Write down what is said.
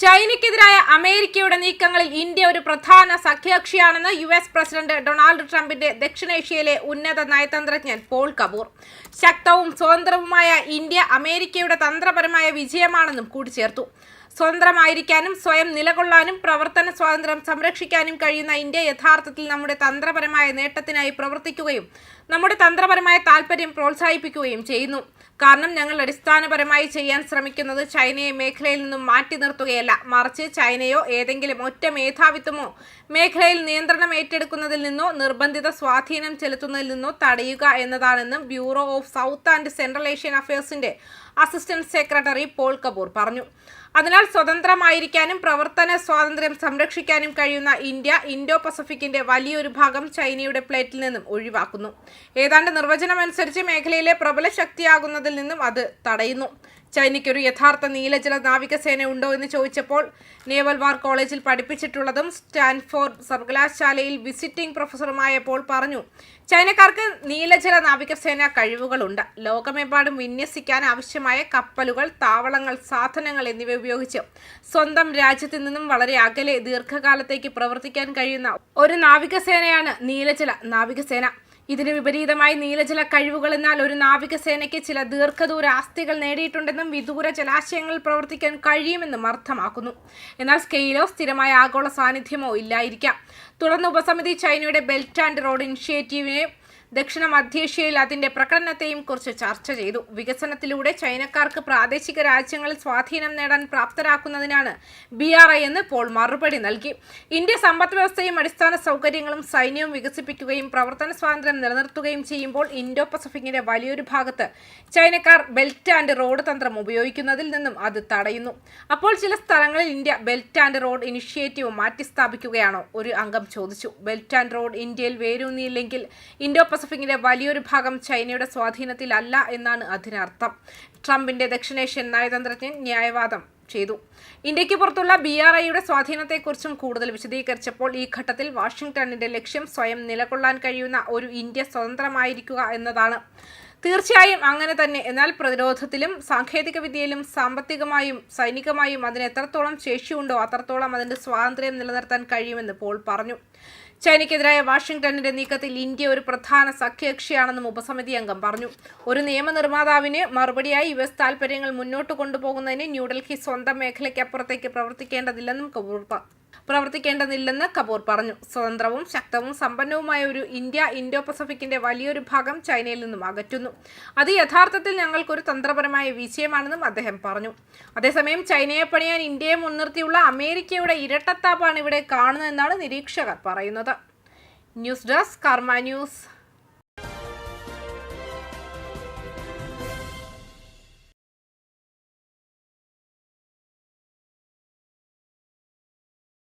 ചൈനയ്ക്കെതിരായ അമേരിക്കയുടെ നീക്കങ്ങളിൽ ഇന്ത്യ ഒരു പ്രധാന സഖ്യകക്ഷിയാണെന്ന് യു എസ് പ്രസിഡന്റ് ഡൊണാൾഡ് ട്രംപിന്റെ ദക്ഷിണേഷ്യയിലെ ഉന്നത നയതന്ത്രജ്ഞൻ പോൾ കപൂർ. ശക്തവും സ്വതന്ത്രവുമായ ഇന്ത്യ അമേരിക്കയുടെ തന്ത്രപരമായ വിജയമാണെന്നും കൂട്ടിച്ചേർത്തു. സ്വതന്ത്രമായിരിക്കാനും സ്വയം നിലകൊള്ളാനും പ്രവർത്തന സ്വാതന്ത്ര്യം സംരക്ഷിക്കാനും കഴിയുന്ന ഇന്ത്യ യഥാർത്ഥത്തിൽ നമ്മുടെ തന്ത്രപരമായ നേട്ടത്തിനായി പ്രവർത്തിക്കുകയും നമ്മുടെ തന്ത്രപരമായ താൽപ്പര്യം പ്രോത്സാഹിപ്പിക്കുകയും ചെയ്യുന്നു. കാരണം ഞങ്ങൾ അടിസ്ഥാനപരമായി ചെയ്യാൻ ശ്രമിക്കുന്നത് ചൈനയെ മേഖലയിൽ നിന്നും മാറ്റി നിർത്തുകയല്ല. മറിച്ച് ചൈനയോ ഏതെങ്കിലും ഒറ്റ മേധാവിത്വമോ മേഖലയിൽ നിയന്ത്രണം ഏറ്റെടുക്കുന്നതിൽ നിന്നോ നിർബന്ധിത സ്വാധീനം ചെലുത്തുന്നതിൽ നിന്നോ തടയുക എന്നതാണെന്നും bureau of south and central Asian അഫയേഴ്സിന്റെ assistant secretary Paul Kapoor പറഞ്ഞു. അതിനാൽ സ്വതന്ത്രമായിരിക്കാനും പ്രവർത്തന സ്വാതന്ത്ര്യം സംരക്ഷിക്കാനും കഴിയുന്ന ഇന്ത്യ ഇൻഡോ പസഫിക്കിന്റെ വലിയൊരു ഭാഗം ചൈനയുടെ പ്ലേറ്റിൽ നിന്നും ഒഴിവാക്കുന്നു. ഏതാണ്ട് നിർവചനം നിർവചനമനുസരിച്ച് മേഖലയിലെ പ്രബല ശക്തിയാകുന്നതിൽ നിന്നും അത് തടയുന്നു. ചൈനയ്ക്കൊരു യഥാർത്ഥ നീലജല നാവികസേന ഉണ്ടോ എന്ന് ചോദിച്ചപ്പോൾ നേവൽ വാർ കോളേജിൽ പഠിപ്പിച്ചിട്ടുള്ളതും സ്റ്റാൻഫോർഡ് സർവകലാശാലയിൽ വിസിറ്റിംഗ് പ്രൊഫസറുമായ പോൾ പറഞ്ഞു ചൈനക്കാർക്ക് നീലജല നാവികസേന കഴിവുകളുണ്ട്. ലോകമെമ്പാടും വിന്യസിക്കാൻ ആവശ്യമായ കപ്പലുകൾ താവളങ്ങൾ സാധനങ്ങൾ എന്നിവ ഉപയോഗിച്ച് സ്വന്തം രാജ്യത്തു നിന്നും വളരെ അകലെ ദീർഘകാലത്തേക്ക് പ്രവർത്തിക്കാൻ കഴിയുന്ന ഒരു നാവികസേനയാണ് നീലജല നാവികസേന. ഇതിന് വിപരീതമായി നീലജല കഴിവുകൾ എന്നാൽ ഒരു നാവികസേനയ്ക്ക് ചില ദീർഘദൂര ആസ്തികൾ നേടിയിട്ടുണ്ടെന്നും വിദൂര ജലാശയങ്ങളിൽ പ്രവർത്തിക്കാൻ കഴിയുമെന്നും അർത്ഥമാക്കുന്നു. എന്നാൽ സ്കെയിലോ സ്ഥിരമായ ആഗോള സാന്നിധ്യമോ ഇല്ലായിരിക്കാം. തുടർന്ന് ഉപസമിതി ചൈനയുടെ ബെൽറ്റ് ആൻഡ് റോഡ് ഇനിഷ്യേറ്റീവിനെ ദക്ഷിണ മധ്യേഷ്യയിൽ അതിന്റെ പ്രകടനത്തെയും കുറിച്ച് ചർച്ച ചെയ്തു. വികസനത്തിലൂടെ ചൈനക്കാർക്ക് പ്രാദേശിക രാജ്യങ്ങളിൽ സ്വാധീനം നേടാൻ പ്രാപ്തരാക്കുന്നതിനാണ് ബി ആർ ഐ എന്ന് പോൾ മറുപടി നൽകി. ഇന്ത്യ സമ്പദ് വ്യവസ്ഥയും അടിസ്ഥാന സൗകര്യങ്ങളും സൈന്യവും വികസിപ്പിക്കുകയും പ്രവർത്തന സ്വാതന്ത്ര്യം നിലനിർത്തുകയും ചെയ്യുമ്പോൾ ഇൻഡോ പസഫിക്കിന്റെ വലിയൊരു ഭാഗത്ത് ചൈനക്കാർ ബെൽറ്റ് ആൻഡ് റോഡ് തന്ത്രം ഉപയോഗിക്കുന്നതിൽ നിന്നും അത് തടയുന്നു. അപ്പോൾ ചില സ്ഥലങ്ങളിൽ India belt and road initiative മാറ്റിസ്ഥാപിക്കുകയാണോ? ഒരു അംഗം ചോദിച്ചു. ബെൽറ്റ് ആൻഡ് റോഡ് ഇന്ത്യയിൽ വേരൂന്നിയില്ലെങ്കിൽ ഇൻഡോ പസഫിക്കിന്റെ വലിയൊരു ഭാഗം ചൈനയുടെ സ്വാധീനത്തിലല്ല എന്നാണ് അതിനർത്ഥം. ട്രംപിന്റെ ദക്ഷിണേഷ്യൻ നയതന്ത്രജ്ഞൻ ന്യായവാദം ചെയ്തു. ഇന്ത്യയ്ക്ക് പുറത്തുള്ള ബി ആർ ഐയുടെ സ്വാധീനത്തെക്കുറിച്ചും കൂടുതൽ വിശദീകരിച്ചപ്പോൾ ഈ ഘട്ടത്തിൽ വാഷിംഗ്ടണിന്റെ ലക്ഷ്യം സ്വയം നിലകൊള്ളാൻ കഴിയുന്ന ഒരു ഇന്ത്യ സ്വതന്ത്രമായിരിക്കുക എന്നതാണ്. തീർച്ചയായും അങ്ങനെ തന്നെ. എന്നാൽ പ്രതിരോധത്തിലും സാങ്കേതിക വിദ്യയിലും സാമ്പത്തികമായും സൈനികമായും അതിന് എത്രത്തോളം ശേഷിയുണ്ടോ അത്രത്തോളം അതിന്റെ സ്വാതന്ത്ര്യം നിലനിർത്താൻ കഴിയുമെന്ന് പോൾ പറഞ്ഞു. ചൈനയ്ക്കെതിരായ വാഷിംഗ്ടണിന്റെ നീക്കത്തിൽ ഇന്ത്യ ഒരു പ്രധാന സഖ്യകക്ഷിയാണെന്നും ഉപസമിതി അംഗം പറഞ്ഞു. ഒരു നിയമനിർമ്മാതാവിന് മറുപടിയായി യു എസ് താൽപര്യങ്ങൾ മുന്നോട്ട് കൊണ്ടുപോകുന്നതിന് ന്യൂഡൽഹി സ്വന്തം മേഖലയ്ക്കപ്പുറത്തേക്ക് പ്രവർത്തിക്കേണ്ടതില്ലെന്നും കപൂർ പ്രവർത്തിക്കേണ്ടതില്ലെന്ന് കപൂർ പറഞ്ഞു. സ്വതന്ത്രവും ശക്തവും സമ്പന്നവുമായ ഒരു ഇന്ത്യ ഇൻഡോ പസഫിക്കിന്റെ വലിയൊരു ഭാഗം ചൈനയിൽ നിന്നും അകറ്റുന്നു. അത് യഥാർത്ഥത്തിൽ ഞങ്ങൾക്കൊരു തന്ത്രപരമായ വിജയമാണെന്നും അദ്ദേഹം പറഞ്ഞു. അതേസമയം ചൈനയെ പണിയാൻ ഇന്ത്യയെ മുൻനിർത്തിയുള്ള അമേരിക്കയുടെ ഇരട്ടത്താപ്പാണ് ഇവിടെ കാണുന്നതെന്നാണ് നിരീക്ഷകർ പറയുന്നത്. News desk Karma news.